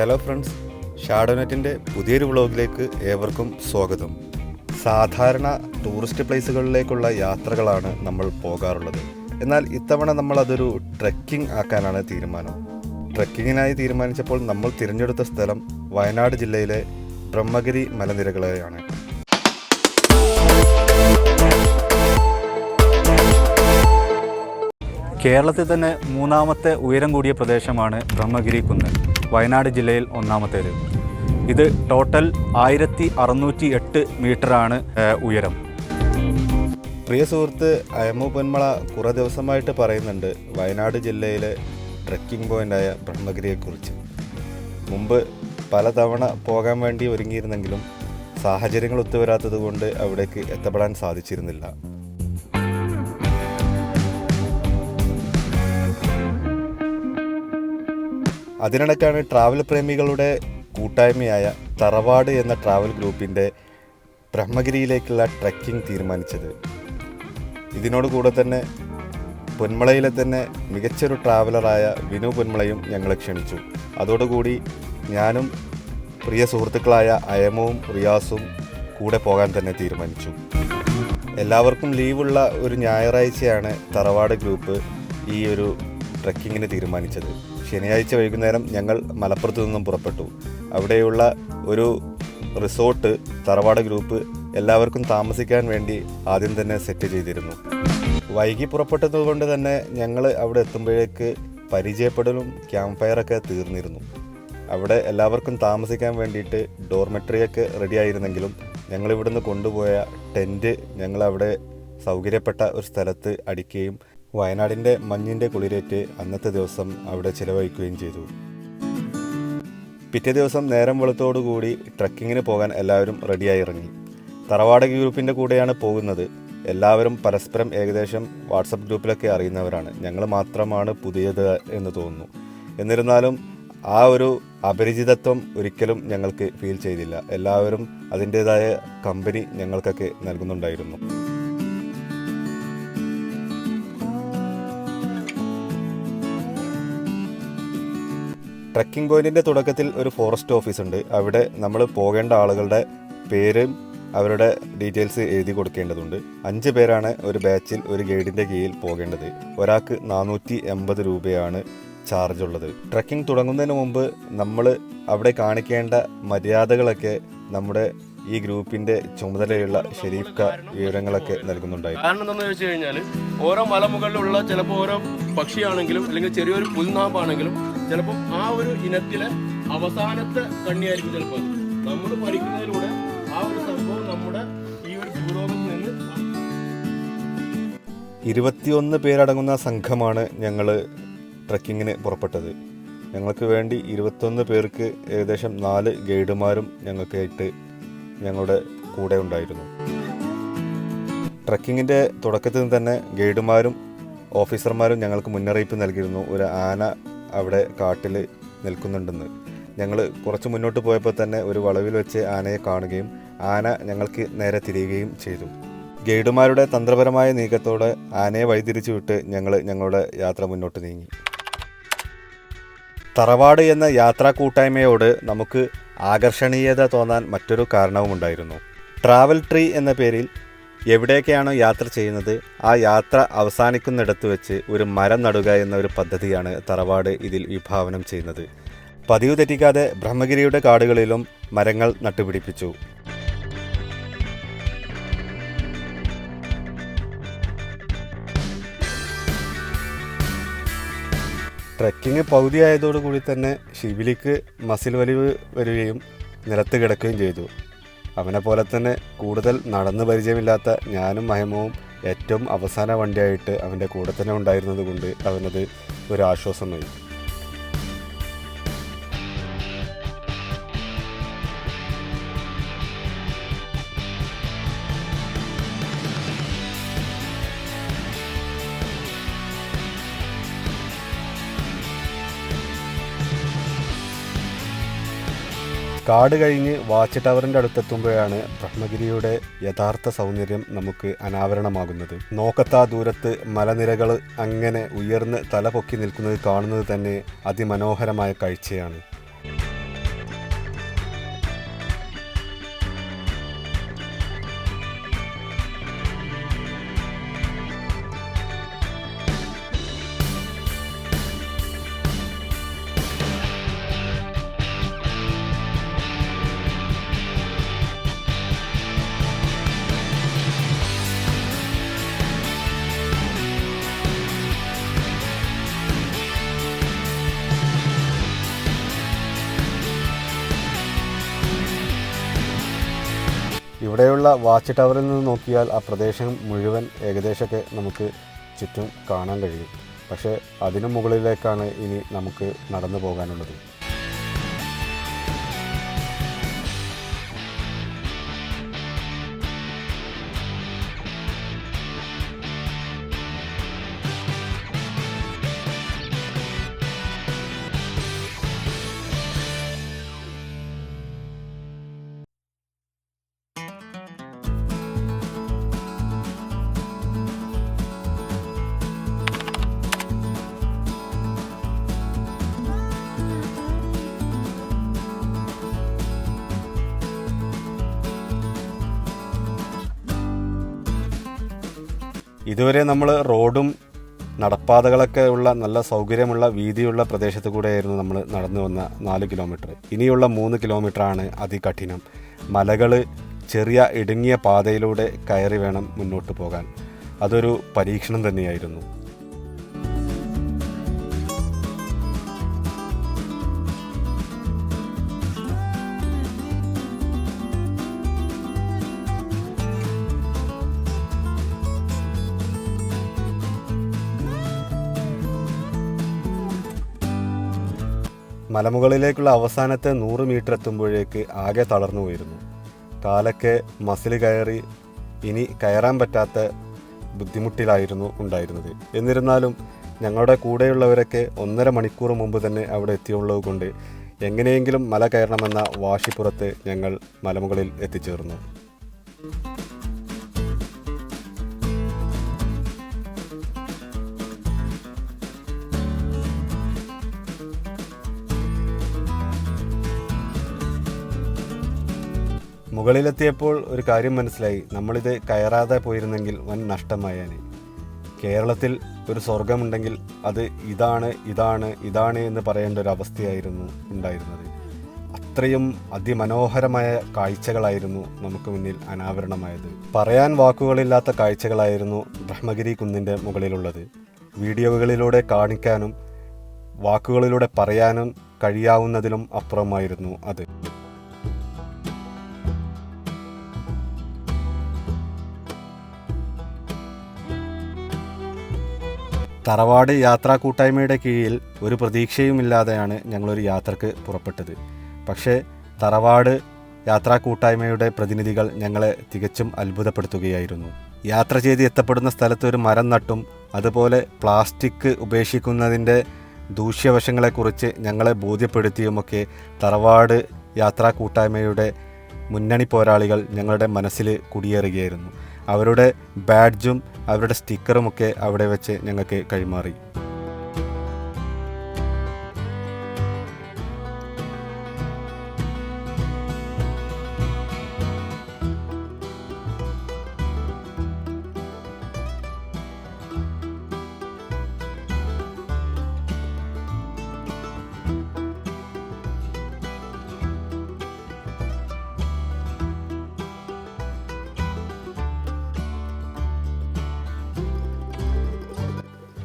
Hello friends ഷാഡോനെറ്റിന്റെ പുതിയൊരു വ്ളോഗിലേക്ക് ഏവർക്കും സ്വാഗതം. സാധാരണ ടൂറിസ്റ്റ് പ്ലേസുകളിലേക്കുള്ള യാത്രകളാണ് നമ്മൾ പോകാറുള്ളത്. എന്നാൽ ഇത്തവണ നമ്മൾ അതൊരു ട്രെക്കിംഗ് ആക്കാനാണ് തീരുമാനം. ട്രെക്കിങ്ങിനായി തീരുമാനിച്ചപ്പോൾ നമ്മൾ തിരഞ്ഞെടുത്ത സ്ഥലം വയനാട് ജില്ലയിലെ ബ്രഹ്മഗിരി മലനിരകളെയാണ്. കേരളത്തിൽ തന്നെ മൂന്നാമത്തെ ഉയരം കൂടിയ പ്രദേശമാണ് ബ്രഹ്മഗിരി കുന്ന്. വയനാട് ജില്ലയിൽ ഒന്നാമത്തേത്. ഇത് ടോട്ടൽ ആയിരത്തി അറുന്നൂറ്റി എട്ട് മീറ്ററാണ് ഉയരം. പ്രിയ സുഹൃത്ത് അയമു പൊന്മള കുറേ ദിവസമായിട്ട് പറയുന്നുണ്ട് വയനാട് ജില്ലയിലെ ട്രക്കിംഗ് പോയിന്റായ ബ്രഹ്മഗിരിയെക്കുറിച്ച്. മുമ്പ് പലതവണ പോകാൻ വേണ്ടി ഒരുങ്ങിയിരുന്നെങ്കിലും സാഹചര്യങ്ങൾ ഒത്തുവരാത്തത് കൊണ്ട് അവിടേക്ക് എത്തപ്പെടാൻ സാധിച്ചിരുന്നില്ല. അതിനിടയ്ക്കാണ് ട്രാവൽ പ്രേമികളുടെ കൂട്ടായ്മയായ തറവാട് എന്ന ട്രാവൽ ഗ്രൂപ്പിന്റെ ബ്രഹ്മഗിരിയിലേക്കുള്ള ട്രക്കിംഗ് തീരുമാനിച്ചത്. ഇതിനോട് കൂടെ തന്നെ പൊന്മളയിലെ തന്നെ മികച്ചൊരു ട്രാവലറായ വിനു പൊന്മളയും ഞങ്ങളെ ക്ഷണിച്ചു. അതോടുകൂടി ഞാനും പ്രിയ സുഹൃത്തുക്കളായ അയമവും റിയാസും കൂടെ പോകാൻ തന്നെ തീരുമാനിച്ചു. എല്ലാവർക്കും ലീവുള്ള ഒരു ഞായറാഴ്ചയാണ് തറവാട് ഗ്രൂപ്പ് ഈ ഒരു ട്രക്കിങ്ങിന് തീരുമാനിച്ചത്. ശനിയാഴ്ച വൈകുന്നേരം ഞങ്ങൾ മലപ്പുറത്ത് നിന്നും പുറപ്പെട്ടു. അവിടെയുള്ള ഒരു റിസോർട്ട് തറവാട് ഗ്രൂപ്പ് എല്ലാവർക്കും താമസിക്കാൻ വേണ്ടി ആദ്യം തന്നെ സെറ്റ് ചെയ്തിരുന്നു. വൈകി പുറപ്പെട്ടതുകൊണ്ട് തന്നെ ഞങ്ങൾ അവിടെ എത്തുമ്പോഴേക്ക് പരിചയപ്പെടലും ക്യാമ്പ് ഫയറൊക്കെ തീർന്നിരുന്നു. അവിടെ എല്ലാവർക്കും താമസിക്കാൻ വേണ്ടിയിട്ട് ഡോർമെട്രിയൊക്കെ റെഡി ആയിരുന്നെങ്കിലും ഞങ്ങൾ ഇവിടുന്ന് കൊണ്ടുപോയ ടെന്റ് ഞങ്ങൾ അവിടെ സൗകര്യപ്പെട്ട ഒരു സ്ഥലത്ത് അടിക്കുകയും വയനാടിന്റെ മഞ്ഞിന്റെ കുളിരേറ്റ് അന്നത്തെ ദിവസം അവിടെ ചിലവഴിക്കുകയും ചെയ്തു. പിറ്റേ ദിവസം നേരം വെളുത്തോടുകൂടി ട്രക്കിങ്ങിന് പോകാൻ എല്ലാവരും റെഡിയായി ഇറങ്ങി. തറവാട് ഗ്രൂപ്പിന്റെ കൂടെയാണ് പോകുന്നത്. എല്ലാവരും പരസ്പരം ഏകദേശം വാട്സപ്പ് ഗ്രൂപ്പിലൊക്കെ അറിയുന്നവരാണ്. ഞങ്ങൾ മാത്രമാണ് പുതിയത് എന്ന് തോന്നുന്നു. എന്നിരുന്നാലും ആ ഒരു അപരിചിതത്വം ഒരിക്കലും ഞങ്ങൾക്ക് ഫീൽ ചെയ്തില്ല. എല്ലാവരും അതിന്റേതായ കമ്പനി ഞങ്ങൾക്കൊക്കെ നൽകുന്നുണ്ടായിരുന്നു. ട്രക്കിംഗ് പോയിന്റിന്റെ തുടക്കത്തിൽ ഒരു ഫോറസ്റ്റ് ഓഫീസ് ഉണ്ട്. അവിടെ നമ്മൾ പോകേണ്ട ആളുകളുടെ പേരും അവരുടെ ഡീറ്റെയിൽസ് എഴുതി കൊടുക്കേണ്ടതുണ്ട്. അഞ്ച് പേരാണ് ഒരു ബാച്ചിൽ ഒരു ഗൈഡിന്റെ കീഴിൽ പോകേണ്ടത്. ഒരാൾക്ക് നാനൂറ്റി എൺപത് രൂപയാണ് ചാർജ് ഉള്ളത്. ട്രക്കിംഗ് തുടങ്ങുന്നതിന് മുമ്പ് നമ്മൾ അവിടെ കാണിക്കേണ്ട മര്യാദകളൊക്കെ നമ്മുടെ ഈ ഗ്രൂപ്പിന്റെ ചുമതലയുള്ള ഷെരീഫ് വിവരങ്ങളൊക്കെ നൽകുന്നുണ്ടായിരുന്നു കാരണം എന്താണെന്ന് വെച്ച് കഴിഞ്ഞാൽ ഓരോ മലമുകളിലുള്ള ചിലപ്പോൾ ഓരോ പക്ഷിയാണെങ്കിലും അല്ലെങ്കിൽ ചെറിയൊരു പുൽനാമ്പാണെങ്കിലും ചിലപ്പോൾ ആ ഒരു ഇനത്തിലെ അവസാനത്തെ കണ്ണിയായിരിക്കും ചിലപ്പോൾ നമ്മൾ പഠിക്കുന്നതിലൂടെ ആ ഒരു സംഭവം നമ്മുടെ ഈ ഒരു ഭൂലോകത്ത് നിന്ന് ഇരുപത്തിയൊന്ന് പേരടങ്ങുന്ന സംഘമാണ് ഞങ്ങൾ ട്രക്കിങ്ങിന് പുറപ്പെട്ടത്. ഞങ്ങൾക്ക് വേണ്ടി ഇരുപത്തൊന്ന് പേർക്ക് ഏകദേശം നാല് ഗൈഡുമാരും ഞങ്ങൾക്കായിട്ട് ഞങ്ങളുടെ കൂടെ ഉണ്ടായിരുന്നു. ട്രക്കിങ്ങിന്റെ തുടക്കത്തിൽ തന്നെ ഗൈഡുമാരും ഓഫീസർമാരും ഞങ്ങൾക്ക് മുന്നറിയിപ്പ് നൽകിയിരുന്നു. ഒരു ആന അവിടെ കാട്ടിൽ നിൽക്കുന്നുണ്ടെന്ന്. ഞങ്ങൾ കുറച്ച് മുന്നോട്ട് പോയപ്പോൾ തന്നെ ഒരു വളവിൽ വെച്ച് ആനയെ കാണുകയും ആന ഞങ്ങൾക്ക് നേരെ തിരിയുകയും ചെയ്തു. ഗൈഡുമാരുടെ തന്ത്രപരമായ നീക്കത്തോടെ ആനയെ വഴിതിരിച്ചു വിട്ട് ഞങ്ങൾ ഞങ്ങളുടെ യാത്ര മുന്നോട്ട് നീങ്ങി. തറവാട് എന്ന യാത്രാ കൂട്ടായ്മയോട് നമുക്ക് ആകർഷണീയത തോന്നാൻ മറ്റൊരു കാരണവുമുണ്ടായിരുന്നു. ട്രാവൽ ട്രീ എന്ന പേരിൽ എവിടേക്കാണോ യാത്ര ചെയ്യുന്നത് ആ യാത്ര അവസാനിക്കുന്നിടത്ത് വെച്ച് ഒരു മരം നടുക എന്ന ഒരു പദ്ധതിയാണ് തറവാട് ഇതിൽ വിഭാവനം ചെയ്യുന്നത്. പതിവ് തെറ്റിക്കാതെ ബ്രഹ്മഗിരിയുടെ കാടുകളിലും മരങ്ങൾ നട്ടുപിടിപ്പിച്ചു. ട്രക്കിംഗ് പകുതിയായതോടുകൂടി തന്നെ ഷിബിലിക്ക് മസിൽ വലിവ് വരികയും നിലത്ത് കിടക്കുകയും ചെയ്തു. അവനെ പോലെ തന്നെ കൂടുതൽ നടന്ന് പരിചയമില്ലാത്ത ഞാനും മഹമവും ഏറ്റവും അവസാന വണ്ടിയായിട്ട് അവന്റെ കൂടെ തന്നെ ഉണ്ടായിരുന്നത് കൊണ്ട് അവനത് ഒരു ആശ്വാസമായി കാട് കഴിഞ്ഞ് വാച്ച് ടവറിന്റെ അടുത്തെത്തുമ്പോഴാണ് ബ്രഹ്മഗിരിയുടെ യഥാർത്ഥ സൗന്ദര്യം നമുക്ക് അനാവരണമാകുന്നത്. നോക്കത്താ ദൂരത്ത് മലനിരകൾ അങ്ങനെ ഉയർന്ന് തല പൊക്കി നിൽക്കുന്നത് കാണുന്നത് തന്നെ അതിമനോഹരമായ കാഴ്ചയാണ്. ഇവിടെയുള്ള വാച്ച് ടവറിൽ നിന്ന് നോക്കിയാൽ ആ പ്രദേശം മുഴുവൻ ഏകദേശമൊക്കെ നമുക്ക് ചുറ്റും കാണാൻ കഴിയും. പക്ഷേ അതിനു മുകളിലേക്കാണ് ഇനി നമുക്ക് നടന്നു പോകാനുള്ളത്. ഇതുവരെ നമ്മൾ റോഡും നടപ്പാതകളൊക്കെ ഉള്ള നല്ല സൗകര്യമുള്ള വീതിയുള്ള പ്രദേശത്ത് കൂടെയായിരുന്നു നമ്മൾ നടന്നു വന്ന നാല് കിലോമീറ്റർ. ഇനിയുള്ള മൂന്ന് കിലോമീറ്ററാണ് അതികഠിനം. മലകൾ ചെറിയ ഇടുങ്ങിയ പാതയിലൂടെ കയറി വേണം മുന്നോട്ട് പോകാൻ. അതൊരു പരീക്ഷണം തന്നെയായിരുന്നു. മലമുകളിലേക്കുള്ള അവസാനത്തെ നൂറ് മീറ്റർ എത്തുമ്പോഴേക്ക് ആകെ തളർന്നു പോയിരുന്നു. കാലൊക്കെ മസിൽ കയറി ഇനി കയറാൻ പറ്റാത്ത ബുദ്ധിമുട്ടിലായിരുന്നു ഉണ്ടായിരുന്നത്. എന്നിരുന്നാലും ഞങ്ങളുടെ കൂടെയുള്ളവരൊക്കെ ഒന്നര മണിക്കൂർ മുമ്പ് തന്നെ അവിടെ എത്തിയുള്ളത് കൊണ്ട് എങ്ങനെയെങ്കിലും മല കയറണമെന്ന വാശിപ്പുറത്ത് ഞങ്ങൾ മലമുകളിൽ എത്തിച്ചേർന്നു. മുകളിലെത്തിയപ്പോൾ ഒരു കാര്യം മനസ്സിലായി. നമ്മളിത് കയറാതെ പോയിരുന്നെങ്കിൽ വൻ നഷ്ടമായേനെ. കേരളത്തിൽ ഒരു സ്വർഗമുണ്ടെങ്കിൽ അത് ഇതാണ് ഇതാണ് ഇതാണ് എന്ന് പറയേണ്ട ഒരു അവസ്ഥയായിരുന്നു ഉണ്ടായിരുന്നത്. അത്രയും അതിമനോഹരമായ കാഴ്ചകളായിരുന്നു നമുക്ക് മുന്നിൽ അനാവരണമായത്. പറയാൻ വാക്കുകളില്ലാത്ത കാഴ്ചകളായിരുന്നു ബ്രഹ്മഗിരി കുന്നിന്റെ മുകളിലുള്ളത്. വീഡിയോകളിലൂടെ കാണിക്കാനും വാക്കുകളിലൂടെ പറയാനും കഴിയാവുന്നതിലും അപ്പുറമായിരുന്നു അത്. തറവാട് യാത്രാ കൂട്ടായ്മയുടെ കീഴിൽ ഒരു പ്രതീക്ഷയുമില്ലാതെയാണ് ഞങ്ങളൊരു യാത്രയ്ക്ക് പുറപ്പെട്ടത്. പക്ഷേ തറവാട് യാത്രാ കൂട്ടായ്മയുടെ പ്രതിനിധികൾ ഞങ്ങളെ തികച്ചും അത്ഭുതപ്പെടുത്തുകയായിരുന്നു. യാത്ര ചെയ്ത് എത്തപ്പെടുന്ന സ്ഥലത്ത് ഒരു മരം നട്ടും അതുപോലെ പ്ലാസ്റ്റിക് ഉപേക്ഷിക്കുന്നതിന്റെ ദൂഷ്യവശങ്ങളെക്കുറിച്ച് ഞങ്ങളെ ബോധ്യപ്പെടുത്തിയുമൊക്കെ തറവാട് യാത്രാ കൂട്ടായ്മയുടെ മുന്നണി പോരാളികൾ ഞങ്ങളുടെ മനസ്സിൽ കുടിയേറുകയായിരുന്നു. അവരുടെ ബാഡ്ജും അവരുടെ സ്റ്റിക്കറും ഒക്കെ അവിടെ വെച്ച് ഞങ്ങൾക്ക് കൈമാറി.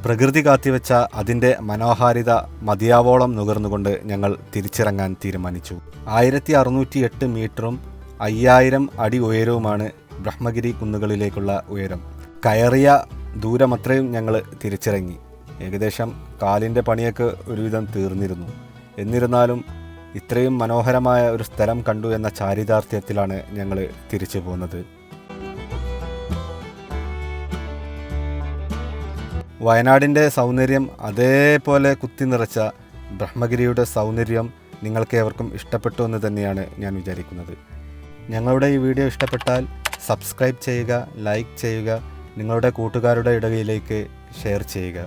പ്രകൃതി കാത്തിവെച്ച അതിന്റെ മനോഹാരിത മതിയാവോളം നുകർന്നുകൊണ്ട് ഞങ്ങൾ തിരിച്ചിറങ്ങാൻ തീരുമാനിച്ചു. ആയിരത്തി അറുന്നൂറ്റി എട്ട് മീറ്ററും അയ്യായിരം അടി ഉയരവുമാണ് ബ്രഹ്മഗിരി കുന്നുകളിലേക്കുള്ള ഉയരം. കയറിയ ദൂരമത്രയും ഞങ്ങൾ തിരിച്ചിറങ്ങി. ഏകദേശം കാലിന്റെ പണിയൊക്കെ ഒരുവിധം തീർന്നിരുന്നു. എന്നിരുന്നാലും ഇത്രയും മനോഹരമായ ഒരു സ്ഥലം കണ്ടു എന്ന ചാരിതാർത്ഥ്യത്തിലാണ് ഞങ്ങൾ തിരിച്ചു പോകുന്നത് വയനാടിന്റെ സൗന്ദര്യം അതേപോലെ കുത്തി നിറച്ച ബ്രഹ്മഗിരിയുടെ സൗന്ദര്യം നിങ്ങൾക്ക് ഏവർക്കും ഇഷ്ടപ്പെട്ടു എന്ന് തന്നെയാണ് ഞാൻ വിചാരിക്കുന്നത്. ഞങ്ങളുടെ ഈ വീഡിയോ ഇഷ്ടപ്പെട്ടാൽ സബ്സ്ക്രൈബ് ചെയ്യുക ലൈക്ക് ചെയ്യുക നിങ്ങളുടെ കൂട്ടുകാരുടെ ഇടയിലേക്ക് ഷെയർ ചെയ്യുക.